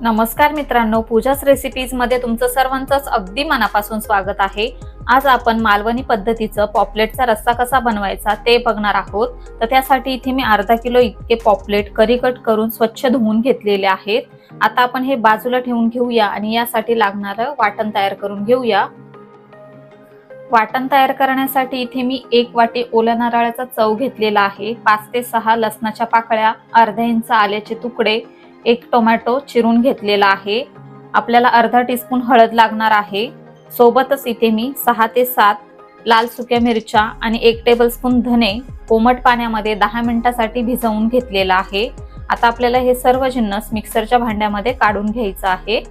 नमस्कार मित्रांनो पूजाच रेसिपीजमध्ये तुमचं सर्वांचंच अगदी मनापासून स्वागत आहे. आज आपण मालवणी पद्धतीचं पॉपलेटचा रस्सा कसा बनवायचा ते बघणार आहोत. तर त्यासाठी इथे मी अर्धा किलो इतके पॉपलेट करी कट करून स्वच्छ धुवून घेतलेले आहेत. आता आपण हे बाजूला ठेवून घेऊया आणि यासाठी लागणारं वाटण तयार करून घेऊया. वाटण तयार करण्यासाठी इथे मी एक वाटी ओल्या नारळाचा चव घेतलेला आहे. पाच ते सहा लसणाच्या पाकळ्या अर्ध्या इंच आल्याचे तुकडे एक टोमॅटो चिरून घेतलेला आहे. आपल्याला अर्धा टीस्पून हळद लागणार आहे. सोबतच इथे मी सहा ते सात लाल सुक्या मिरच्या आणि एक टेबलस्पून धने कोमट पाण्यामध्ये दहा मिनिटासाठी भिजवून घेतलेला आहे. आता आपल्याला हे सर्व जिन्नस मिक्सरच्या भांड्यामध्ये काढून घ्यायचं आहे.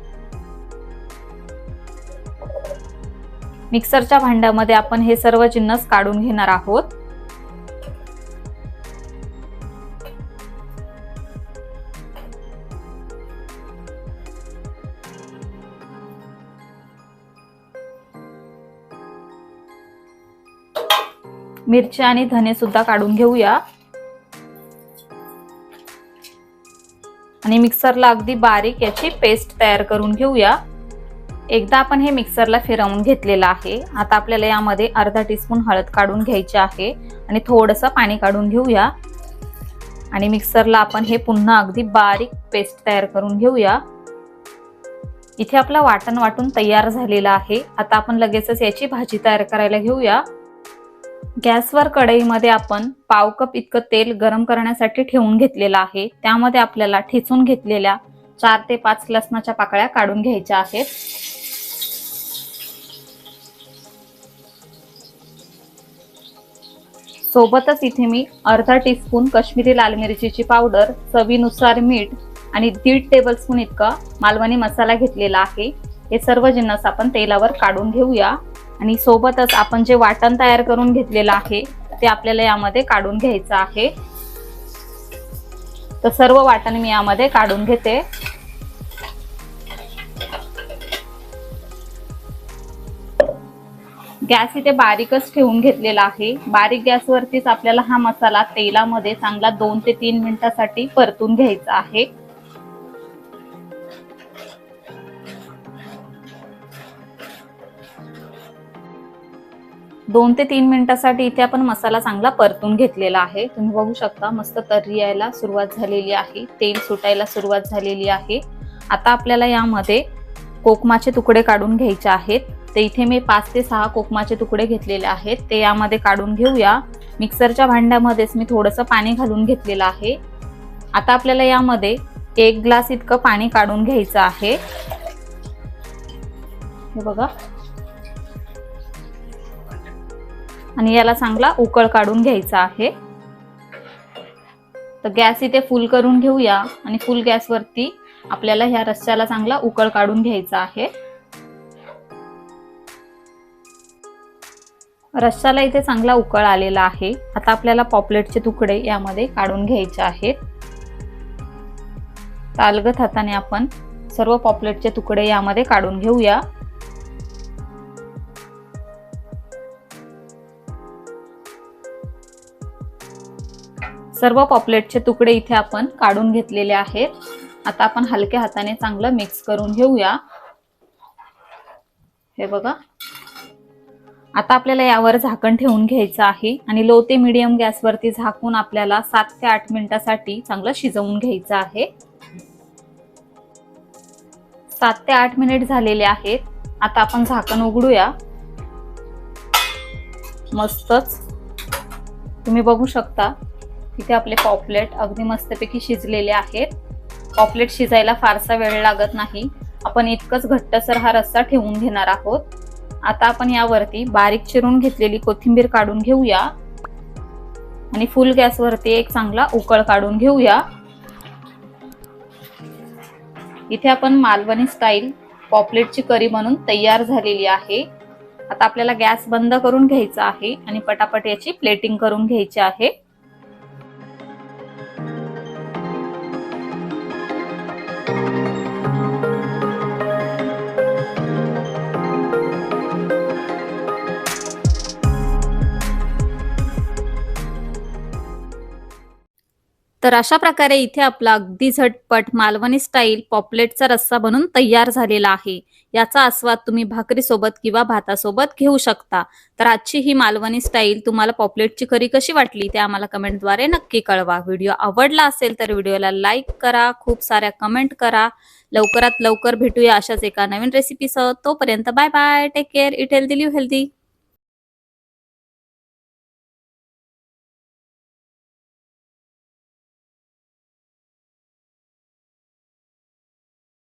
मिक्सरच्या भांड्यामध्ये आपण हे सर्व जिन्नस काढून घेणार आहोत. मिरची आणि धने सुद्धा काढून घेऊया. आणि मिक्सरला अगदी बारीक याची पेस्ट तयार करून घेऊया. एकदा आपण हे मिक्सरला फिरवून घेतलेलं आहे. आता आपल्याला यामध्ये अर्धा टीस्पून हळद काढून घ्यायची आहे. आणि थोडंसं पाणी काढून घेऊया. आणि मिक्सरला आपण हे पुन्हा अगदी बारीक पेस्ट तयार करून घेऊया. इथे आपलं वाटण वाटून तयार झालेलं आहे. आता आपण लगेचच याची भाजी तयार करायला घेऊया. गॅसवर कढईमध्ये आपण पाव कप इतकं तेल गरम करण्यासाठी ठेवून घेतलेलं आहे. त्यामध्ये आपल्याला ठेचून घेतलेल्या चार ते पाच लसणाच्या पाकळ्या काढून घ्यायच्या आहेत. सोबतच इथे मी अर्धा टीस्पून काश्मीरी लाल मिरचीची पावडर चवीनुसार मीठ आणि दीड टेबलस्पून इतका मालवणी मसाला घेतलेला आहे. हे सर्व जिन्नस आपण तेलावर काढून घेऊया. आणि सोबतच आपण जे वाटण तयार करून घेतलेलं आहे ते आपल्याला यामध्ये काढून घ्यायचं आहे. तर सर्व वाटण मी यामध्ये काढून घेते. गॅस इथे बारीकच ठेवून घेतलेला आहे. बारीक गॅसवरतीच आपल्याला हा मसाला तेलामध्ये चांगला दोन ते तीन मिनिटासाठी परतून घ्यायचा आहे. दोन ते तीन मिनिटासाठी इथे आपण मसाला चांगला परतून घेतलेला आहे. तुम्ही बघू शकता मस्त तर्री यायला सुरुवात झालेली आहे. तेल सुटायला सुरुवात झालेली आहे. आता आपल्याला यामध्ये कोकमाचे तुकडे काढून घ्यायचे आहेत. ते इथे मी पाच ते सहा कोकमाचे तुकडे घेतलेले आहेत. ते यामध्ये काढून घेऊया. मिक्सरच्या भांड्यामध्येच मी थोडंसं पाणी घालून घेतलेलं आहे. आता आपल्याला यामध्ये एक ग्लास इतकं पाणी काढून घ्यायचं आहे. हे बघा. आणि याला चांगला उकळ काढून घ्यायचा आहे. तर गॅस इथे फुल करून घेऊया आणि फुल गॅसवरती आपल्याला ह्या रस्स्याला चांगला उकळ काढून घ्यायचा आहे. रश्श्याला इथे चांगला उकळ आलेला आहे. आता आपल्याला पॉपलेटचे तुकडे यामध्ये काढून घ्यायचे आहेत. तालगत हाताने आपण सर्व पॉपलेटचे तुकडे यामध्ये काढून घेऊया. सर्व पॉपलेटचे तुकडे इथे आपण काढून घेतलेले आहेत. आता आपण हलक्या हाताने चांगलं मिक्स करून घेऊया. हे बघा. आता आपल्याला यावर झाकण ठेवून घ्यायचं आहे आणि लो ते मिडियम गॅसवरती झाकून आपल्याला सात ते आठ मिनिटासाठी चांगलं शिजवून घ्यायचं आहे. सात ते आठ मिनिट झालेले आहेत. आता आपण झाकण उघडूया. मस्तच. तुम्ही बघू शकता. इथे आपले पॉपलेट अगदी मस्तपैकी शिजलेले आहेत. पॉपलेट शिजायला फारसा वेळ लागत नाही. आपण इतकंच घट्टसर हा रस्सा ठेवून घेणार आहोत. आता आपण यावरती बारीक चिरून घेतलेली कोथिंबीर काढून घेऊया. आणि फुल गॅसवरती एक चांगला उकळ काढून घेऊया. इथे आपण मालवणी स्टाईल पॉपलेटची करी बनून तयार झालेली आहे. आता आपल्याला गॅस बंद करून घ्यायचा आहे आणि पटापट याची प्लेटिंग करून घ्यायची आहे. तर अशा प्रकारे इथे आपला अगदी झटपट मालवणी स्टाईल पॉपलेटचा रस्सा बनून तयार झालेला आहे. याचा आस्वाद तुम्ही भाकरीसोबत किंवा भातासोबत घेऊ शकता. तर आजची ही मालवणी स्टाईल तुम्हाला पॉपलेटची करी कशी वाटली ते आम्हाला कमेंटद्वारे नक्की कळवा. व्हिडिओ आवडला असेल तर व्हिडिओला लाईक करा खूप साऱ्या कमेंट करा. लवकरात लवकर भेटूया अशाच एका नवीन रेसिपीसह तोपर्यंत bye bye take care eat healthy live healthy